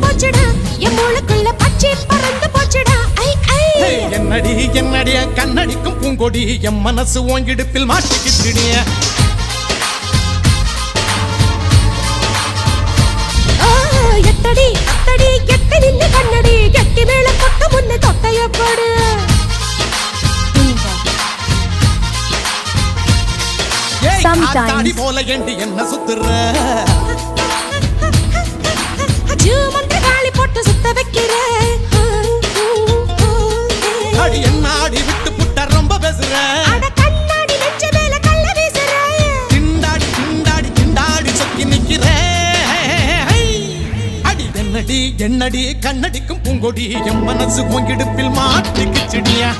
போச்சுடா. என் மூளைக்குள்ள பச்சை பறந்து போச்சுடா. ஐ ஐ. என்னடி என்னடி கண்ணடிக்கும் பூங்கொடி என் மனசு ஓங்கிடுப்பில் மாட்டிக்கிட்டுடிய ஆ, எட்டடி அத்தடி எட்டு நின்னு கண்ணடி. கெட்டி மேல கொட்ட முன்ன தொட்டைய போடு. காத்தாடி போல என்ன சுத்துற? ஆடி விட்டு புட்ட ரொம்ப பேசுற கண்ணாடி நெஞ்ச மேல கள்ள வீசுற திண்டாடி திண்டாடி திண்டாடி சொக்கி நிக்கிற அடி என்னடி என்னடி கண்ணடிக்கும் பூங்கொடி என் மனசு ஓங்கிடுப்பில் மாட்டிக்கிச்சுடியா.